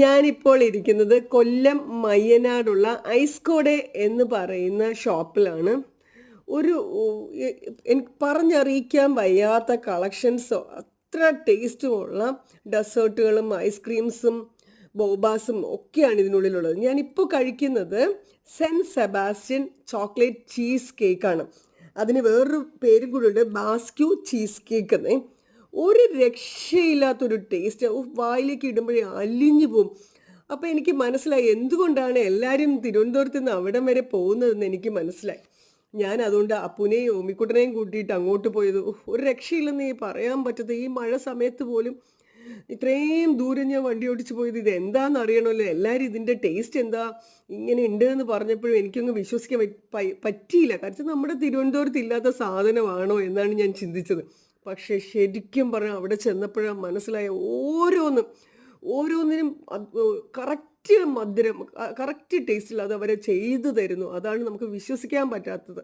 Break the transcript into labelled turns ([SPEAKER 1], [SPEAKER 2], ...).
[SPEAKER 1] ഞാനിപ്പോൾ ഇരിക്കുന്നത് കൊല്ലം മയ്യനാടുള്ള ഐസ്കോടെ എന്ന് പറയുന്ന ഷോപ്പിലാണ്. ഒരു എനിക്ക് പറഞ്ഞറിയിക്കാൻ വയ്യാത്ത കളക്ഷൻസോ അത്ര ടേസ്റ്റുമുള്ള ഡെസേർട്ടുകളും ഐസ്ക്രീംസും ബോബാസും ഒക്കെയാണ് ഇതിനുള്ളിലുള്ളത്. ഞാനിപ്പോൾ കഴിക്കുന്നത് സെന്റ് സെബാസ്റ്റ്യൻ ചോക്ലേറ്റ് ചീസ് കേക്കാണ്. അതിന് വേറൊരു പേരും കൂടെ ഉണ്ട് ബാസ്ക്യൂ ചീസ് കേക്ക് എന്നേ. ഒരു രക്ഷയില്ലാത്തൊരു ടേസ്റ്റ് വായിലേക്ക് ഇടുമ്പോഴേ അലിഞ്ഞു പോവും അപ്പോൾ എനിക്ക് മനസ്സിലായി എന്തുകൊണ്ടാണ് എല്ലാവരും തിരുവനന്തപുരത്ത് നിന്ന് അവിടം വരെ പോകുന്നതെന്ന് എനിക്ക് മനസ്സിലായി. ഞാൻ അതുകൊണ്ട് അപ്പുനെയും ഓമിക്കുട്ടനെയും കൂട്ടിയിട്ട് അങ്ങോട്ട് പോയത്. ഒരു രക്ഷയില്ലെന്ന് ഈ പറയാൻ പറ്റത്ത ഈ മഴ സമയത്ത് പോലും ഇത്രയും ദൂരം ഞാൻ വണ്ടി ഓടിച്ചു പോയത് ഇത് എന്താണെന്ന് അറിയണമല്ലോ. എല്ലാവരും ഇതിന്റെ ടേസ്റ്റ് എന്താ? ഇങ്ങനെ ഉണ്ട് എന്ന് പറഞ്ഞപ്പോഴും എനിക്കൊന്നും വിശ്വസിക്കാൻ പറ്റിയില്ല. കാരണം നമ്മുടെ തിരുവനന്തപുരത്ത് ഇല്ലാത്ത സാധനമാണോ എന്നാണ് ഞാൻ ചിന്തിച്ചത്. പക്ഷേ ശരിക്കും പറഞ്ഞാൽ അവിടെ ചെന്നപ്പോഴാണ് മനസ്സിലായ ഓരോന്നും ഓരോന്നിനും കറക്റ്റ് മധുരം കറക്റ്റ് ടേസ്റ്റിൽ അത് അവരെ ചെയ്തു തരുന്നു. അതാണ് നമുക്ക് വിശ്വസിക്കാൻ പറ്റാത്തത്.